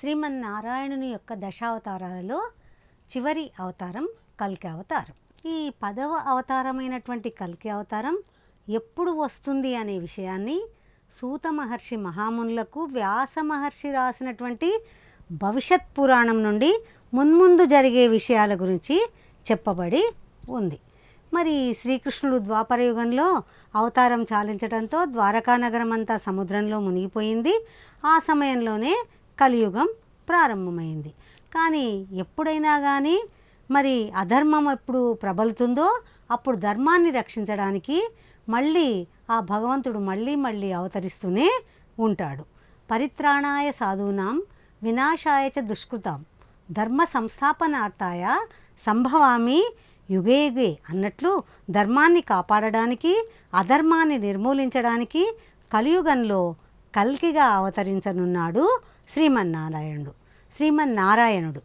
శ్రీమన్నారాయణుని యొక్క దశావతారాలలో చివరి అవతారం కల్కి అవతారం. ఈ పదవ అవతారమైనటువంటి కల్కి అవతారం ఎప్పుడు వస్తుంది అనే విషయాన్ని సూత మహర్షి మహామునులకు వ్యాస మహర్షి రాసినటువంటి భవిష్యత్ పురాణం నుండి మున్ముందు జరిగే విషయాల గురించి చెప్పబడి ఉంది. మరి శ్రీకృష్ణుడు ద్వాపర యుగంలో అవతారం చాలించడంతో ద్వారకా నగరం అంతా సముద్రంలో మునిగిపోయింది. ఆ సమయంలోనే కలియుగం ప్రారంభమైంది. కానీ ఎప్పుడైనా కానీ మరి అధర్మం ఎప్పుడు ప్రబలుతుందో అప్పుడు ధర్మాన్ని రక్షించడానికి మళ్ళీ ఆ భగవంతుడు మళ్ళీ మళ్ళీ అవతరిస్తూనే ఉంటాడు. పరిత్రాణాయ సాధూనాం వినాశాయ చ దుష్కృతాం ధర్మ సంస్థాపనార్థాయ సంభవామి యుగే యుగే అన్నట్లు ధర్మాన్ని కాపాడడానికి అధర్మాన్ని నిర్మూలించడానికి కలియుగంలో కల్కిగా అవతరించనున్నాడు శ్రీమన్నారాయణుడు. శ్రీమన్నారాయణుడు.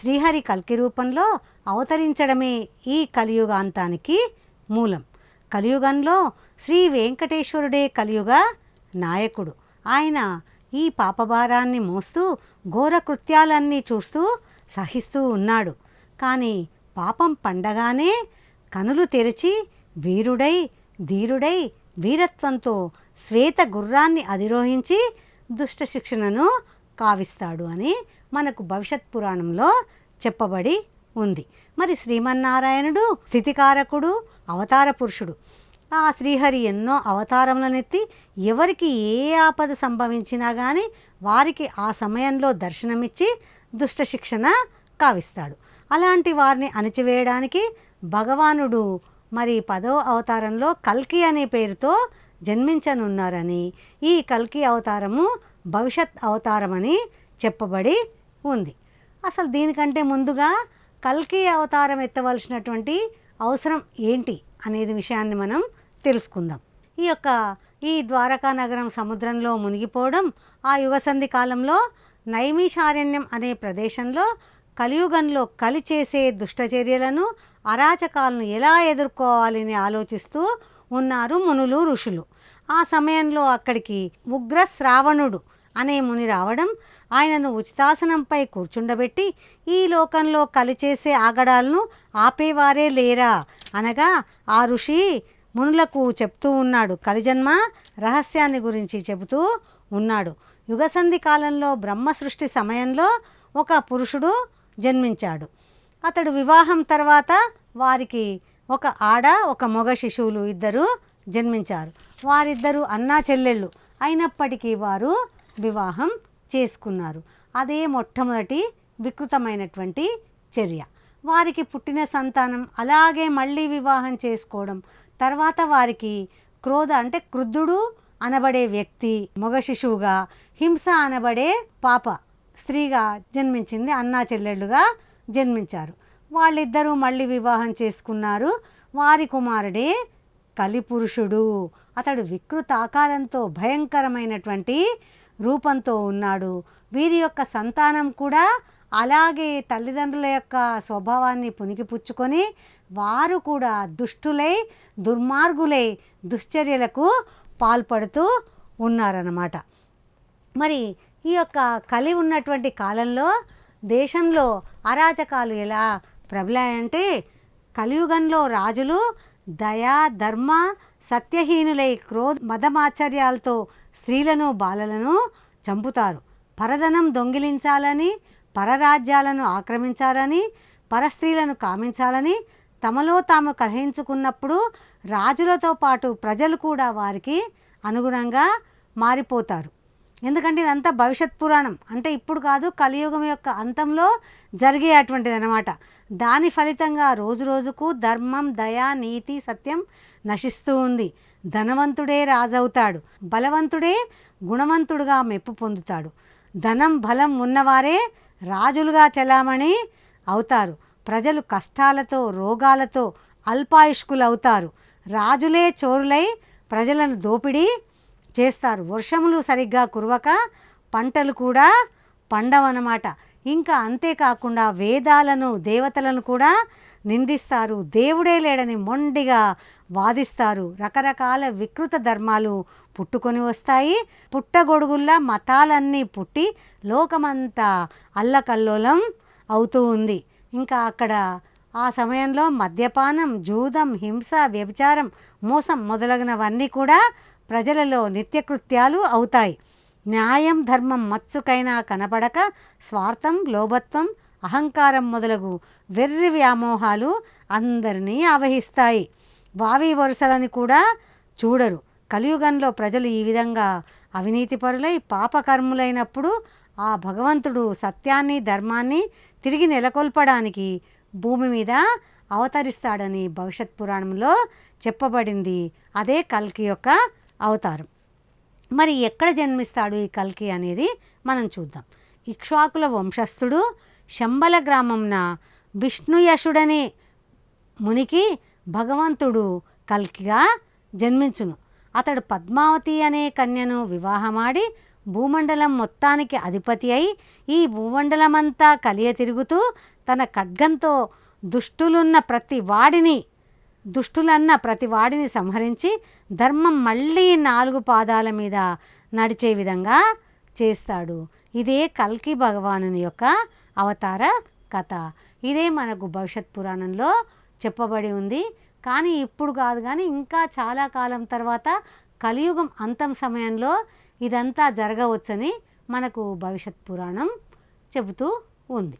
శ్రీహరి కల్కి రూపంలో అవతరించడమే ఈ కలియుగాంతానికి మూలం. కలియుగంలో శ్రీ వెంకటేశ్వరుడే కలియుగ నాయకుడు. ఆయన ఈ పాపభారాన్ని మోస్తూ ఘోర కృత్యాలన్నీ చూస్తూ సహిస్తూ ఉన్నాడు. కానీ పాపం పండగానే కనులు తెరిచి వీరుడై ధీరుడై వీరత్వంతో శ్వేత గుర్రాన్ని అధిరోహించి దుష్ట శిక్షణను కావిస్తాడు అని మనకు భవిష్యత్ పురాణంలో చెప్పబడి ఉంది. మరి శ్రీమన్నారాయణుడు స్థితికారకుడు అవతార పురుషుడు. ఆ శ్రీహరి ఎన్నో అవతారములనెత్తి ఎవరికి ఏ ఆపద సంభవించినా కానీ వారికి ఆ సమయంలో దర్శనమిచ్చి దుష్ట శిక్షణ కావిస్తాడు. అలాంటి వారిని అణిచివేయడానికి భగవానుడు మరి పదో అవతారంలో కల్కి అనే పేరుతో జన్మించనున్నారని ఈ కల్కి అవతారము భవిష్యత్ అవతారమని చెప్పబడి ఉంది. అసలు దీనికంటే ముందుగా కల్కి అవతారం ఎత్తవలసినటువంటి అవసరం ఏంటి అనేది విషయాన్ని మనం తెలుసుకుందాం. ఈ యొక్క ఈ ద్వారకా నగరం సముద్రంలో మునిగిపోవడం ఆ యుగసంధి కాలంలో నైమిషారణ్యం అనే ప్రదేశంలో కలియుగంలో కలి చేసే దుష్టచర్యలను అరాచకాలను ఎలా ఎదుర్కోవాలని ఆలోచిస్తూ ఉన్నారు మునులు ఋషులు. ఆ సమయంలో అక్కడికి ఉగ్ర శ్రావణుడు అనే ముని రావడం ఆయనను ఉచితాసనంపై కూర్చుండబెట్టి ఈ లోకంలో కలిచేసే ఆగడాలను ఆపేవారే లేరా? అనగా ఆ ఋషి మునులకు చెప్తూ ఉన్నాడు. కలిజన్మ రహస్యాన్ని గురించి చెబుతూ ఉన్నాడు. యుగసంధి కాలంలో బ్రహ్మ సృష్టి సమయంలో ఒక పురుషుడు జన్మించాడు. అతడు వివాహం తర్వాత వారికి ఒక ఆడ ఒక మగ శిశువులు ఇద్దరు జన్మించారు. వారిద్దరూ అన్నా చెల్లెళ్ళు. అయినప్పటికీ వారు వివాహం చేసుకున్నారు. అదే మొట్టమొదటి వికృతమైనటువంటి చర్య. వారికి పుట్టిన సంతానం అలాగే మళ్ళీ వివాహం చేసుకోవడం తర్వాత వారికి క్రోధ అంటే క్రుద్ధుడు అనబడే వ్యక్తి మగ శిశువుగా హింస అనబడే పాప స్త్రీగా జన్మించింది అన్నా చెల్లెళ్ళుగా జన్మించారు. వాళ్ళిద్దరూ మళ్ళీ వివాహం చేసుకున్నారు. వారి కుమారుడే కలిపురుషుడు. అతడు వికృత ఆకారంతో భయంకరమైనటువంటి రూపంతో ఉన్నాడు. వీరి యొక్క సంతానం కూడా అలాగే తల్లిదండ్రుల యొక్క స్వభావాన్ని పునికిపుచ్చుకొని వారు కూడా దుష్టులై దుర్మార్గులై దుశ్చర్యలకు పాల్పడుతూ ఉన్నారన్నమాట. మరి ఈ యొక్క కలి ఉన్నటువంటి కాలంలో దేశంలో అరాచకాలు ఎలా ప్రబలాయంటే కలియుగంలో రాజులు దయా ధర్మ సత్యహీనులై క్రోధ మదమాచర్యాలతో స్త్రీలను బాలలను చంపుతారు. పరధనం దొంగిలించాలని పరరాజ్యాలను ఆక్రమించాలని పరస్త్రీలను కామించాలని తమలో తాము కలహించుకున్నప్పుడు రాజులతో పాటు ప్రజలు కూడా వారికి అనుగుణంగా మారిపోతారు. ఎందుకంటే ఇదంతా భవిష్యత్ పురాణం. అంటే ఇప్పుడు కాదు కలియుగం యొక్క అంతంలో జరిగే అటువంటిది అనమాట దాని ఫలితంగా రోజు రోజుకు ధర్మం దయ నీతి సత్యం నశిస్తూ ఉంది. ధనవంతుడే రాజవుతాడు. బలవంతుడే గుణవంతుడుగా మెప్పు పొందుతాడు. ధనం బలం ఉన్నవారే రాజులుగా చెలామణి అవుతారు. ప్రజలు కష్టాలతో రోగాలతో అల్పాయుష్కులు అవుతారు రాజులే చోరులై ప్రజలను దోపిడీ చేస్తారు. వర్షములు సరిగ్గా కురవక పంటలు కూడా పండవన్నమాట. ఇంకా అంతేకాకుండా వేదాలను దేవతలను కూడా నిందిస్తారు. దేవుడే లేడని మొండిగా వాదిస్తారు. రకరకాల వికృత ధర్మాలు పుట్టుకొని వస్తాయి. పుట్టగొడుగుల్లా మతాలన్నీ పుట్టి లోకమంతా అల్లకల్లోలం అవుతూ ఉంది. ఇంకా అక్కడ ఆ సమయంలో మద్యపానం జూదం హింస వ్యభిచారం మోసం మొదలగునవన్నీ కూడా ప్రజలలో నిత్యకృత్యాలు అవుతాయి. న్యాయం ధర్మం మత్సుకైనా కనపడక స్వార్థం లోభత్వం అహంకారం మొదలగు వెర్రి వ్యామోహాలు అందరినీ ఆవహిస్తాయి. వావి వరుసలని కూడా చూడరు. కలియుగంలో ప్రజలు ఈ విధంగా అవినీతిపరులై పాపకర్ములైనప్పుడు ఆ భగవంతుడు సత్యాన్ని ధర్మాన్ని తిరిగి నెలకొల్పడానికి భూమి మీద అవతరిస్తాడని భవిష్యత్ పురాణంలో చెప్పబడింది. అదే కల్కి యొక్క అవతారం. మరి ఎక్కడ జన్మిస్తాడు ఈ కల్కి అనేది మనం చూద్దాం. ఇక్ష్వాకుల వంశస్థుడు శంబల గ్రామంన విష్ణుయశుడనే మునికి భగవంతుడు కల్కిగా జన్మించును. అతడు పద్మావతి అనే కన్యను వివాహమాడి భూమండలం మొత్తానికి అధిపతి అయి ఈ భూమండలమంతా కలియ తిరుగుతూ తన ఖడ్గంతో దుష్టులున్న ప్రతి వాడిని దుష్టులన్న ప్రతి వాడిని సంహరించి ధర్మం మళ్ళీ నాలుగు పాదాల మీద నడిచే విధంగా చేస్తాడు. ఇదే కల్కి భగవానుని యొక్క అవతార కథ. ఇదే మనకు భవిష్యత్ పురాణంలో చెప్పబడి ఉంది. కానీ ఇప్పుడు కాదు కానీ ఇంకా చాలా కాలం తర్వాత కలియుగం అంతం సమయంలో ఇదంతా జరగవచ్చని మనకు భవిష్యత్ పురాణం చెబుతూ ఉంది.